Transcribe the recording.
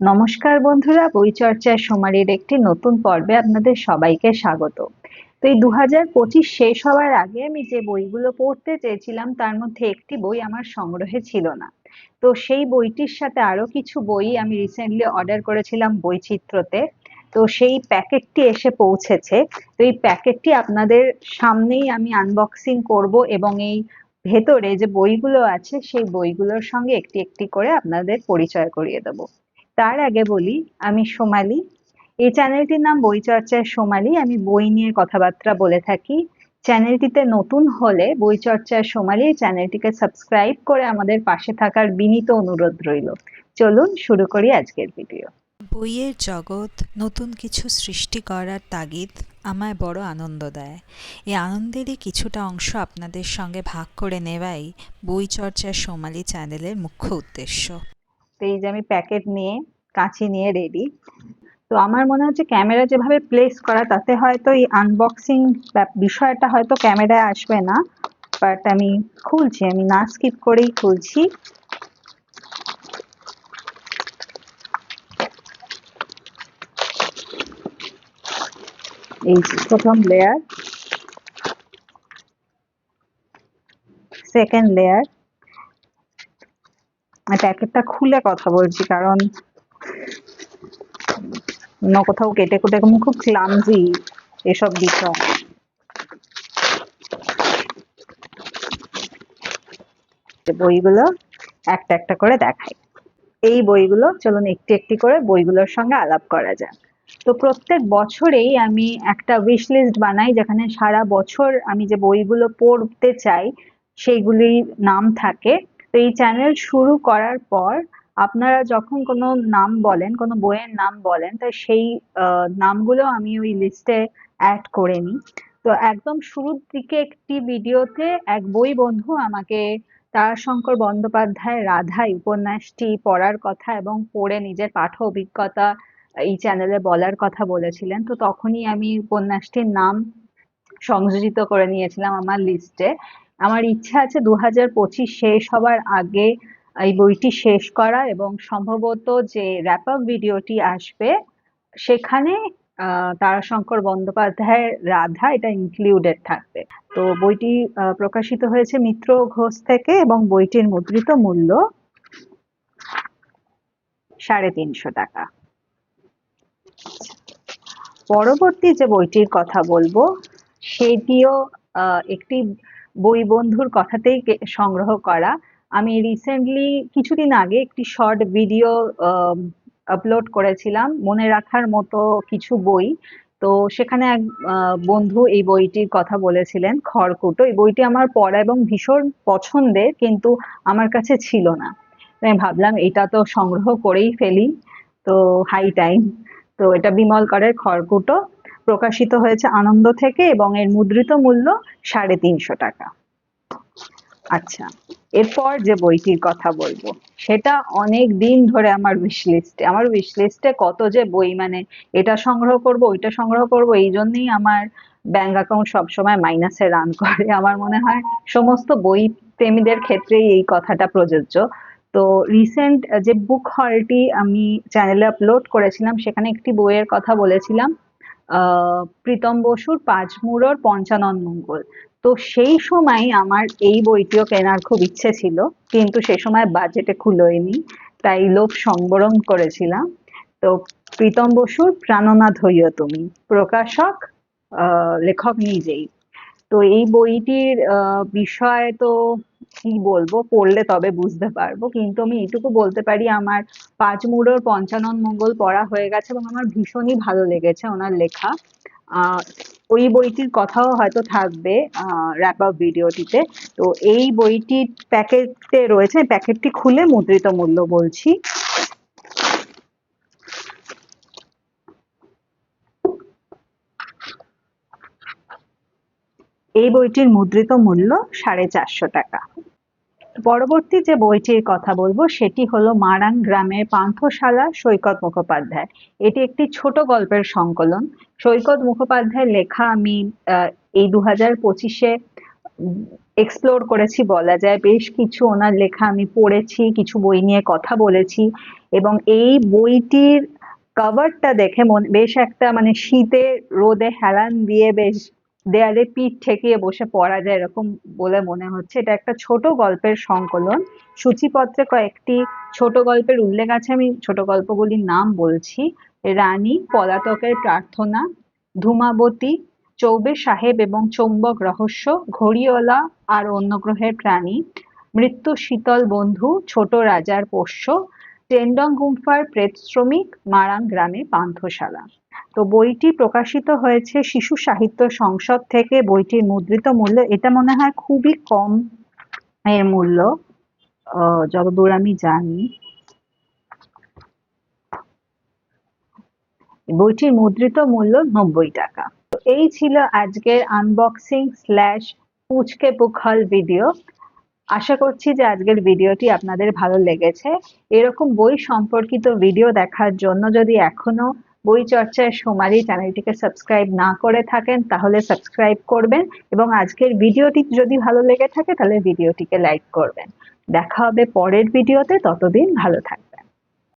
নমস্কার বন্ধুরা বই চর্চার সোমারির একটি নতুন পর্বে আপনাদের সবাইকে স্বাগত। তো এই দু শেষ হওয়ার আগে আমি যে বইগুলো পড়তে চেয়েছিলাম, তার মধ্যে একটি বই আমার সংগ্রহে ছিল না। তো সেই বইটির সাথে আরও কিছু বই আমি রিসেন্টলি অর্ডার করেছিলাম বইচিত্রতে। তো সেই প্যাকেটটি এসে পৌঁছেছে। তো এই প্যাকেটটি আপনাদের সামনেই আমি আনবক্সিং করব এবং এই ভেতরে যে বইগুলো আছে, সেই বইগুলোর সঙ্গে একটি একটি করে আপনাদের পরিচয় করিয়ে দেবো। তার আগে বলি, আমি সোমালি। এই চ্যানেলটির নাম বই চর্চার সোমালি। আমি বই নিয়ে কথাবার্তা বলে থাকি। চ্যানেলটিতে নতুন হলে বই চর্চার সোমালি। এই চ্যানেলটিকে সাবস্ক্রাইব করে আমাদের পাশে থাকার বিনীত অনুরোধ রইল। চলুন শুরু করি আজকের ভিডিও। বইয়ের জগৎ নতুন কিছু সৃষ্টি করার তাগিদ আমায় বড় আনন্দ দেয়। এই আনন্দেরই কিছুটা অংশ আপনাদের সঙ্গে ভাগ করে নেওয়াই বই চর্চার সোমালি চ্যানেলের মুখ্য উদ্দেশ্য। তো এই যে আমি প্যাকেট নিয়ে, কাঁচি নিয়ে রেডি তো আমার মনে হচ্ছে ক্যামেরা যেভাবে প্লেস করা, তাতে হয়তো এই আনবক্সিং বিষয়টা হয়তো ক্যামেরায় আসবে না বাট আমি খুলছি, আমি না স্কিপ করেই খুলছি। এই প্রথম লেয়ার সেকেন্ড লেয়ার প্যাকেটটা খুলে কথা বলছি, কারণ অন্য কোথাও কেটে কুটে আমি খুব ক্লামজি এসব বিষয়। বইগুলো একটা একটা করে দেখাই। এই বইগুলো চলুন একটি একটি করে বইগুলোর সঙ্গে আলাপ করা যাক। তো প্রত্যেক বছরেই আমি একটা উইশ লিস্ট বানাই, যেখানে সারা বছর আমি যে বইগুলো পড়তে চাই, সেইগুলির নাম থাকে। তো এই চ্যানেল শুরু করার পর আপনারা যখন কোনো নাম বলেন, কোনো বইয়ের নাম বলেন, তো সেই নামগুলো আমি ওই লিস্টে অ্যাড করে নিই। তো একদম শুরুর দিকে একটি ভিডিওতে এক বই বন্ধু আমাকে তারাশঙ্কর বন্দ্যোপাধ্যায় রাধাই উপন্যাসটি পড়ার কথা এবং পড়ে নিজের পাঠ অভিজ্ঞতা এই চ্যানেলে বলার কথা বলেছিলেন। তো তখনই আমি উপন্যাসটির নাম সংযোজিত করে নিয়েছিলাম আমার লিস্টে আমার ইচ্ছা আছে দু হাজার পঁচিশ শেষ হবার আগে এই বইটি শেষ করা এবং সম্ভবত যে র্যাপ আপ ভিডিওটি আসবে, সেখানে তারাশঙ্কর বন্দ্যোপাধ্যায়ের রাধা এটা ইনক্লুডেড থাকবে। তো বইটি প্রকাশিত হয়েছে মিত্র ঘোষ থেকে এবং বইটির মুদ্রিত মূল্য সাড়ে তিনশো টাকা। পরবর্তী যে বইটির কথা বলব, সেটিও একটি বই বন্ধুর কথাতেই সংগ্রহ করা। আমি রিসেন্টলি কিছুদিন আগে একটি শর্ট ভিডিও আপলোড করেছিলাম। মনে রাখার মতো কিছু বই। তো সেখানে এক বন্ধু এই বইটির কথা বলেছিলেন, খড়কুটো। এই বইটি আমার পড়া এবং ভীষণ পছন্দের, কিন্তু আমার কাছে ছিল না। আমি ভাবলাম, এটা তো সংগ্রহ করেই ফেলি। তো হাই টাইম তো এটা বিমল করের খড়কুটো। প্রকাশিত হয়েছে আনন্দ থেকে এবং এর মুদ্রিত মূল্য সাড়ে তিনশো টাকা। আচ্ছা এরপর যে বইটির কথা বলব, সেটা অনেক দিন ধরে আমার উইশ আমার উইশ কত যে বই মানে এটা সংগ্রহ করব, ওইটা সংগ্রহ করব, এই জন্যই আমার ব্যাংক অ্যাকাউন্ট সবসময় মাইনাসে রান করে। আমার মনে হয় সমস্ত বই প্রেমীদের ক্ষেত্রেই এই কথাটা প্রযোজ্য। তো রিসেন্ট যে বুক হলটি আমি চ্যানেলে আপলোড করেছিলাম, সেখানে একটি বইয়ের কথা বলেছিলাম। প্রীতম বসুর পাঁচমুড়োর পঞ্চানন মঙ্গল। তো সেই সময় আমার এই বইটিও কেনার খুব ইচ্ছে ছিল, কিন্তু সে সময় বাজেটে খুলোয়নি তাই লোভ সংবরণ করেছিলাম। তো প্রীতম বসুর প্রাণনাথ হইয় তুমি, প্রকাশক লেখক নিজেই। তো এই বইটির বিষয় তো কি বলব, পড়লে তবে বুঝতে পারব। কিন্তু আমি এইটুকু বলতে পারি, আমার পাঁচ মুড়োর পঞ্চানন মঙ্গল পড়া হয়ে গেছে এবং আমার ভীষণই ভালো লেগেছে ওনার লেখা। ওই বইটির কথাও হয়তো থাকবে র্যাপ আপ ভিডিওটিতে। তো এই বইটির প্যাকেটে রয়েছে, প্যাকেটটি খুলে মুদ্রিত মূল্য বলছি। এই বইটির মুদ্রিত মূল্য সাড়ে চারশো টাকা। পরবর্তী যে বইটির কথা বলব, সেটি হলো মারাং গ্রামের পান্থশালা সৈকত মুখোপাধ্যায়। এটি একটি ছোট গল্পের সংকলন। সৈকত মুখোপাধ্যায়ের লেখা আমি এই দু হাজার পঁচিশে এক্সপ্লোর করেছি বলা যায়। বেশ কিছু ওনার লেখা আমি পড়েছি, কিছু বই নিয়ে কথা বলেছি এবং এই বইটির কভারটা দেখে মন, বেশ একটা মানে শীতে রোদে হেলান দিয়ে বেশ দেয়ালে পিঠ ঠেকিয়ে বসে পড়া যায় এরকম বলে মনে হচ্ছে। এটা একটা ছোট গল্পের সংকলন। সূচিপত্রে কয়েকটি ছোট গল্পের উল্লেখ আছে, আমি ছোট গল্পগুলির নাম বলছি। রানী, পলাতকের প্রার্থনা, ধূমাবতী, চৌবে সাহেব এবং চৌম্বক রহস্য, ঘড়িওয়ালা আর অন্য গ্রহের প্রাণী, মৃত্যু শীতল বন্ধু, ছোট রাজার পোষ্য টেন্ডং গুম্ফার প্রেত শ্রমিক মারাং গ্রামে পান্থশালা। তো বইটি প্রকাশিত হয়েছে শিশু সাহিত্য সংসদ থেকে। বইটির মুদ্রিত মূল্য, এটা মনে হয় খুবই কম এর মূল্য যতদূর আমি জানি। বইটির মুদ্রিত মূল্য নব্বই টাকা। এই ছিল আজকের আনবক্সিং স্ল্যাশ পুচকে পুখল ভিডিও আশা করছি যে আজকের ভিডিওটি আপনাদের ভালো লেগেছে। এরকম বই সম্পর্কিত ভিডিও দেখার জন্য যদি এখনও বই চর্চায় সোমালি চ্যানেলটিকে সাবস্ক্রাইব না করে থাকেন, তাহলে সাবস্ক্রাইব করবেন এবং আজকের ভিডিওটি যদি ভালো লেগে থাকে, তাহলে ভিডিওটিকে লাইক করবেন। দেখা হবে পরের ভিডিওতে, ততদিন ভালো থাকবেন।